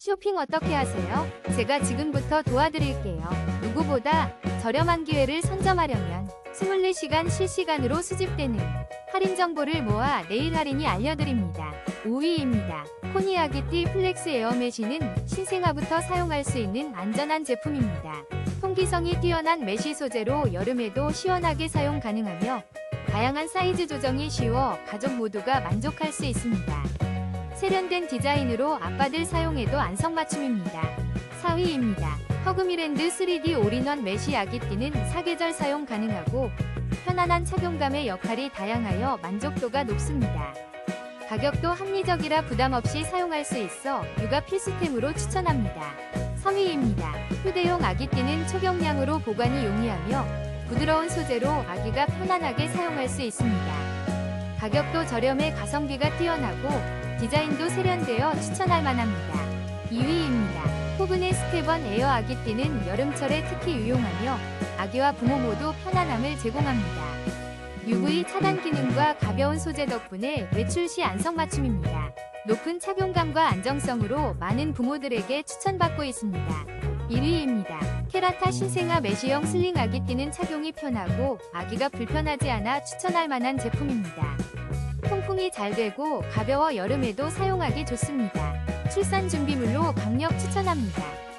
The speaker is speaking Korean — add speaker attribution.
Speaker 1: 쇼핑 어떻게 하세요? 제가 지금부터 도와드릴게요. 누구보다 저렴한 기회를 선점하려면 24시간 실시간으로 수집되는 할인 정보를 모아 내일 할인이 알려드립니다. 5위입니다. 코니아기티 플렉스 에어메쉬는 신생아부터 사용할 수 있는 안전한 제품입니다. 통기성이 뛰어난 메쉬 소재로 여름에도 시원하게 사용 가능하며 다양한 사이즈 조정이 쉬워 가족 모두가 만족할 수 있습니다. 세련된 디자인으로 아빠들 사용해도 안성맞춤입니다. 4위입니다. 허그미랜드 3D 올인원 메쉬 아기띠는 사계절 사용 가능하고 편안한 착용감의 역할이 다양하여 만족도가 높습니다. 가격도 합리적이라 부담 없이 사용할 수 있어 육아 필수템으로 추천합니다. 3위입니다. 휴대용 아기띠는 초경량으로 보관이 용이하며 부드러운 소재로 아기가 편안하게 사용할 수 있습니다. 가격도 저렴해 가성비가 뛰어나고 디자인도 세련되어 추천할 만합니다. 2위입니다. 포근의 스테번 에어 아기띠는 여름철에 특히 유용하며 아기와 부모 모두 편안함을 제공합니다. UV 차단 기능과 가벼운 소재 덕분에 외출 시 안성맞춤입니다. 높은 착용감과 안정성으로 많은 부모들에게 추천받고 있습니다. 1위입니다. 케라타 신생아 메쉬형 슬링 아기 띠는 착용이 편하고 아기가 불편하지 않아 추천할 만한 제품입니다. 통풍이 잘 되고 가벼워 여름에도 사용하기 좋습니다. 출산 준비물로 강력 추천합니다.